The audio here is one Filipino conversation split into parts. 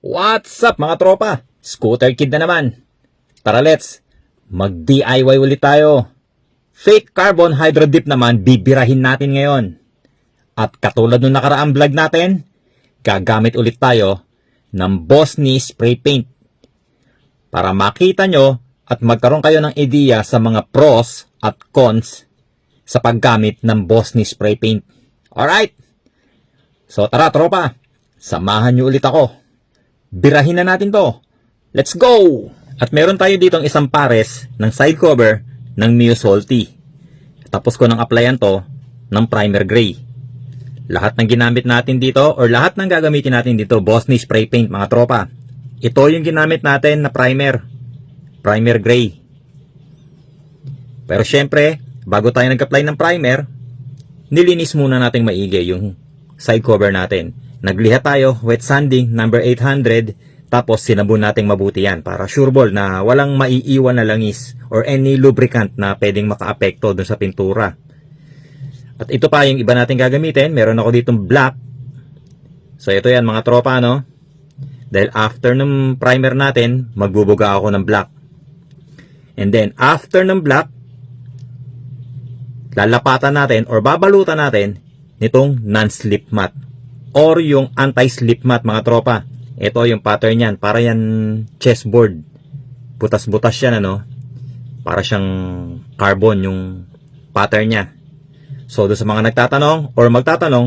What's up mga tropa? Scooter Kid na naman. Tara let's, mag-DIY ulit tayo. Fake carbon hydro dip naman bibirahin natin ngayon. At katulad nung nakaraang vlog natin, gagamit ulit tayo ng Bosni spray paint. Para makita nyo at magkaroon kayo ng ideya sa mga pros at cons sa paggamit ng Bosni spray paint. Alright? So tara tropa, samahan nyo ulit ako. Birahin na natin to. Let's go! At meron tayo ditong isang pares ng side cover ng Mio Salty. Tapos ko nang applyan to ng primer gray. Lahat ng ginamit natin dito or lahat ng gagamitin natin dito, Bosni spray paint mga tropa. Ito yung ginamit natin na primer. Primer gray. Pero syempre, bago tayo nag-apply ng primer, nilinis muna nating maigi yung side cover natin. Nagliha tayo, wet sanding, number 800, tapos sinabon nating mabuti yan para sure ball na walang maiiwan na langis or any lubricant na pwedeng makaapekto dun sa pintura. At ito pa yung iba nating gagamitin, meron ako ditong black. So ito yan mga tropa no. Dahil after ng primer natin, magbubuga ako ng black. And then after ng black, lalapatan natin or babalutan natin nitong non-slip mat or yung anti-slip mat mga tropa. Ito yung pattern yan. Para yan chessboard. Butas-butas yan ano. Para siyang carbon yung pattern niya. So doon sa mga nagtatanong or magtatanong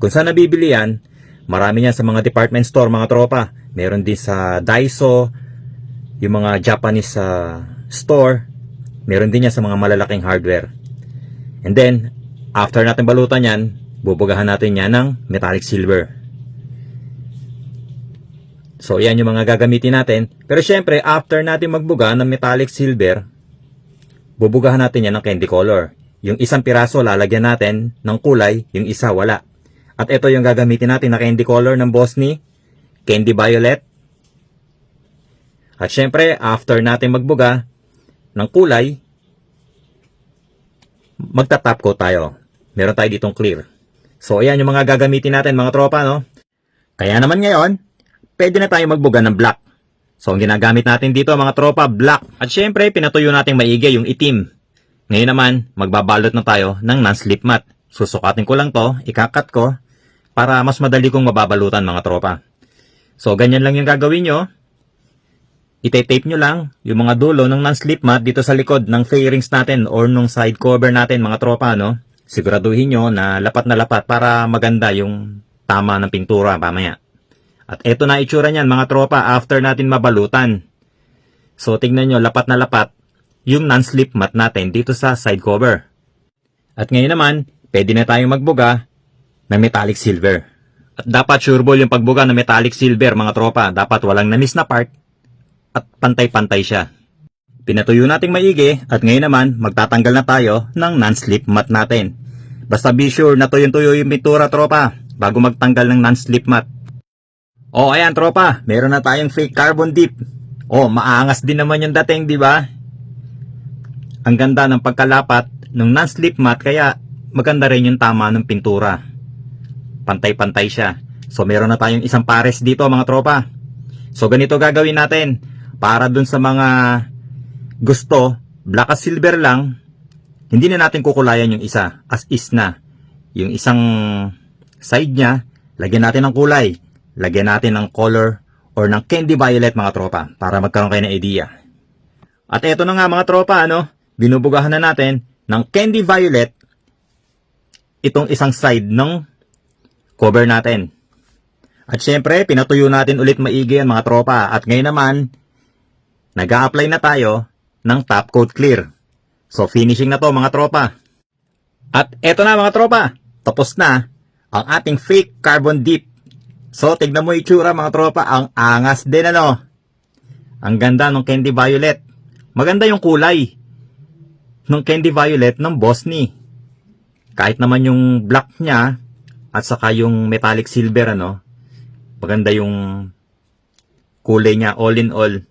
kung saan nabibili yan, marami yan sa mga department store mga tropa. Meron din sa Daiso, yung mga Japanese uh, store. Meron din yan sa mga malalaking hardware. And then, after natin balutan yan, bubugahan natin yan ng metallic silver. So, yan yung mga gagamitin natin. Pero syempre, after natin magbuga ng metallic silver, bubugahan natin yan ng candy color. Yung isang piraso lalagyan natin ng kulay, yung isa wala. At ito yung gagamitin natin na candy color ng Bosni, candy violet. At syempre, after natin magbuga ng kulay, magta-top coat tayo. Meron tayo ditong clear. So, ayan yung mga gagamitin natin mga tropa, no? Kaya naman ngayon, pwede na tayo magbuga ng black. So, ang ginagamit natin dito mga tropa, black. At syempre, pinatuyo natin maigi yung itim. Ngayon naman, magbabalot na tayo ng non-slip mat. Susukatin ko lang to, ikakat ko, para mas madali kong mababalutan mga tropa. So, ganyan lang yung gagawin nyo. Ite-tape nyo lang yung mga dulo ng non-slip mat dito sa likod ng fairings natin or nung side cover natin mga tropa, no? Siguraduhin nyo na lapat na lapat para maganda yung tama ng pintura pamaya. At eto na itsura niyan mga tropa after natin mabalutan. So tingnan nyo lapat na lapat yung non-slip mat natin dito sa side cover. At ngayon naman, pwede na tayong magbuga ng metallic silver. At dapat sureball yung pagbuga ng metallic silver mga tropa. Dapat walang na-miss na part at pantay-pantay siya. Pinatuyo nating maigi at ngayon naman magtatanggal na tayo ng non-slip mat natin. Basta be sure na tuyong-tuyo yung pintura tropa bago magtanggal ng non-slip mat. Oh, ayan tropa, meron na tayong fake carbon dip. Oh, maangas din naman yung dating, di ba? Ang ganda ng pagkalapat ng non-slip mat kaya maganda rin yung tama ng pintura. Pantay-pantay siya. So meron na tayong isang pares dito mga tropa. So ganito gagawin natin para dun sa mga gusto, black at silver lang, hindi na natin kukulayan yung isa as is na. Yung isang side niya, lagyan natin ng kulay. Lagyan natin ng color or ng candy violet mga tropa para magkaroon kayo ng idea. At eto na nga mga tropa, ano, binubugahan na natin ng candy violet itong isang side ng cover natin. At syempre, pinatuyo natin ulit maigi yan mga tropa. At ngayon naman, nag apply na tayo ng top coat clear. So finishing na to mga tropa. At eto na mga tropa, tapos na ang ating fake carbon dip. So tignan mo itsura mga tropa, ang angas din ano. Ang ganda ng candy violet. Maganda yung kulay ng candy violet ng Bosni. Kahit naman yung black niya at saka yung metallic silver ano, maganda yung kulay niya all in all.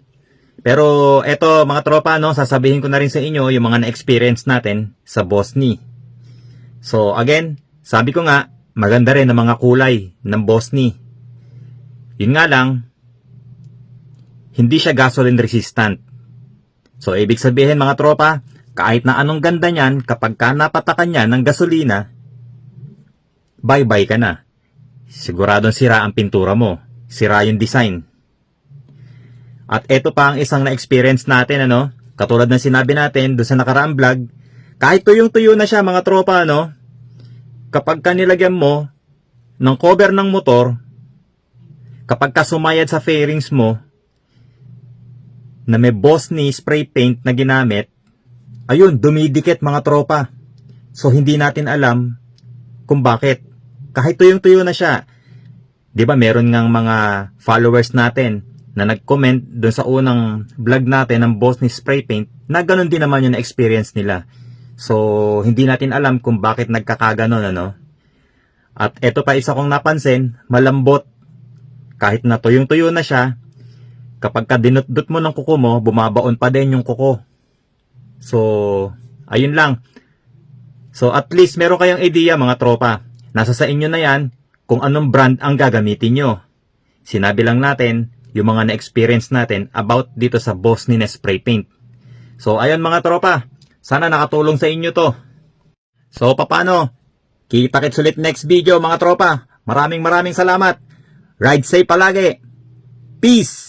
Pero eto mga tropa no, sasabihin ko na rin sa inyo yung mga na-experience natin sa Bosni. So again, sabi ko nga, maganda rin ang mga kulay ng Bosni. Yun nga lang, hindi siya gasoline resistant. So, ibig sabihin mga tropa, kahit na anong ganda niyan, kapag ka napatakan niya ng gasolina, bye-bye ka na. Siguradong sira ang pintura mo. Sira yung design. At ito pa ang isang na-experience natin, ano? Katulad ng sinabi natin doon sa nakaraang vlog, kahit tuyong-tuyo na siya mga tropa, ano? Kapag ka nilagyan mo ng cover ng motor, kapag ka sumayad sa fairings mo, na may boss ni spray paint na ginamit, ayun, dumidikit mga tropa. So, hindi natin alam kung bakit. Kahit tuyong-tuyo na siya. Di ba meron ngang mga followers natin na nag-comment doon sa unang vlog natin ng boss ni spray paint na ganun din naman yung experience nila. So, hindi natin alam kung bakit nagkakaganon, ano. At eto pa isa kong napansin, malambot. Kahit na tuyong-tuyo na siya, kapag ka dinutdut mo ng kuko mo, bumabaon pa din yung kuko. So, ayun lang. So, at least meron kayong idea mga tropa. Nasa sa inyo na yan kung anong brand ang gagamitin nyo. Sinabi lang natin yung mga na-experience natin about dito sa boss ni Spray Paint. So, ayun mga tropa. Sana nakatulong sa inyo to. So, papano? Kita-kits ulit next video mga tropa. Maraming maraming salamat. Ride safe palagi. Peace!